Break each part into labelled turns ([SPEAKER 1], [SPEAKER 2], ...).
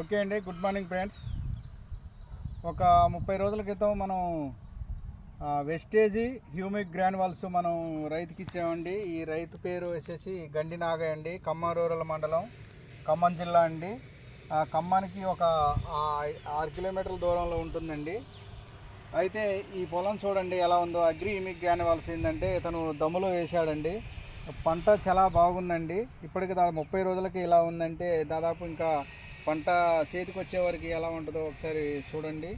[SPEAKER 1] Okay అండి good morning friends. ఒక ముప్పై రోజుల క్రితం మనం వెస్టేజీ హ్యూమిక్ గ్రాన్యువల్స్ మనం రైతుకి ఇచ్చామండి. ఈ రైతు పేరు వచ్చేసి గండి నాగయ్య అండి ఖమ్మం రూరల్ మండలం ఖమ్మం జిల్లా అండి. ఖమ్మానికి ఒక ఆరు కిలోమీటర్ల దూరంలో ఉంటుందండి. అయితే ఈ పొలం చూడండి ఎలా ఉందో. అగ్రి హ్యూమిక్ గ్రాన్వాల్స్ ఏంటంటే తను దమ్ములో వేశాడండి. పంట చాలా బాగుందండి. ఇప్పటికి దాదాపు ముప్పై రోజులకి ఇలా ఉందంటే దాదాపు ఇంకా పంట చేతికి వచ్చే వరకు ఎలా ఉంటుందో ఒకసారి చూడండి.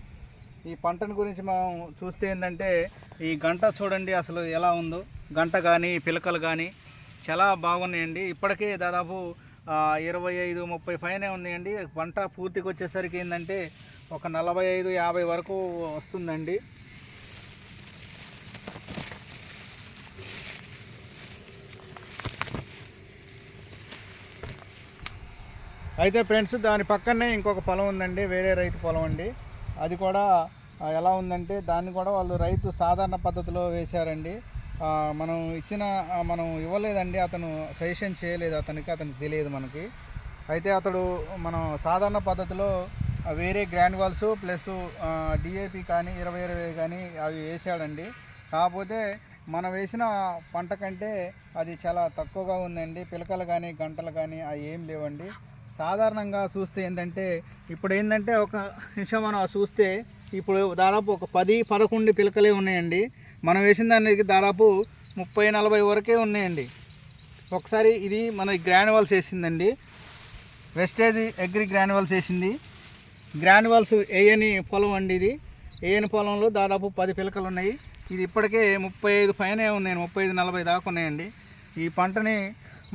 [SPEAKER 1] ఈ పంటను గురించి మనం చూస్తే ఏంటంటే ఈ గంట చూడండి అసలు ఎలా ఉందో. గంట కానీ పిలకలు కానీ చాలా బాగున్నాయండి. ఇప్పటికే దాదాపు ఇరవై ఐదు ముప్పై పైనే ఉన్నాయండి. పంట పూర్తికి వచ్చేసరికి ఏంటంటే ఒక నలభై ఐదు యాభై వరకు వస్తుందండి. అయితే ఫ్రెండ్స్ దాని పక్కనే ఇంకొక పొలం ఉందండి వేరే రైతు పొలం అండి. అది కూడా ఎలా ఉందంటే దాన్ని కూడా వాళ్ళు రైతు సాధారణ పద్ధతిలో వేశారండి. మనం ఇచ్చిన మనం ఇవ్వలేదండి అతను సజెషన్ చేయలేదు అతనికి అతనికి తెలియదు మనకి. అయితే అతడు మనం సాధారణ పద్ధతిలో వేరే వేరే వాల్స్ ప్లస్ డిఏపి కానీ ఇరవై ఇరవై కానీ అవి వేసాడండి కాకపోతే మనం వేసిన పంట కంటే అది చాలా తక్కువగా ఉందండి. పిలకలు కానీ గంటలు కానీ అవి ఏం లేవండి. సాధారణంగా చూస్తే ఏంటంటే ఇప్పుడు ఏంటంటే ఒక నిమిషం మనం చూస్తే ఇప్పుడు దాదాపు ఒక పది పదకొండు పిలకలే ఉన్నాయండి. మనం వేసిన దానికి దాదాపు ముప్పై నలభై వరకే ఉన్నాయండి. ఒకసారి ఇది మన గ్రాన్యువల్స్ వేసిందండి. వెస్టేజ్ అగ్రి గ్రాన్యువల్స్ వేసింది. గ్రాన్యువల్స్ వేయని పొలం అండి ఇది. వేయని పొలంలో దాదాపు పది పిలకలు ఉన్నాయి. ఇది ఇప్పటికే ముప్పై ఐదు పైనే ఉన్నాయి ముప్పై ఐదు నలభై దాకా ఉన్నాయండి. ఈ పంటని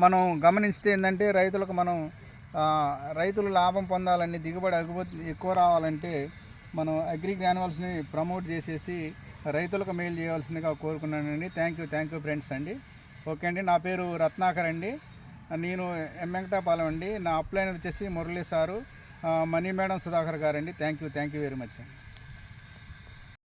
[SPEAKER 1] మనం గమనిస్తే ఏంటంటే రైతులకు మనం రైతులు లాభం పొందాలని దిగుబడి అగుబడి ఎక్కువ రావాలంటే మనం అగ్రి గ్రాన్యువల్స్ని ప్రమోట్ చేసేసి రైతులకు మేలు చేయవలసిందిగా కోరుకున్నానండి. Thank you thank you friends అండి. ఓకే అండి నా పేరు రత్నాకర్ అండి. నేను ఎం వెంకటాపాలెం అండి. నా అప్లైన్ వచ్చేసి మురళీ సారు. మనీ మేడం సుధాకర్ గారండి. Thank you thank you very much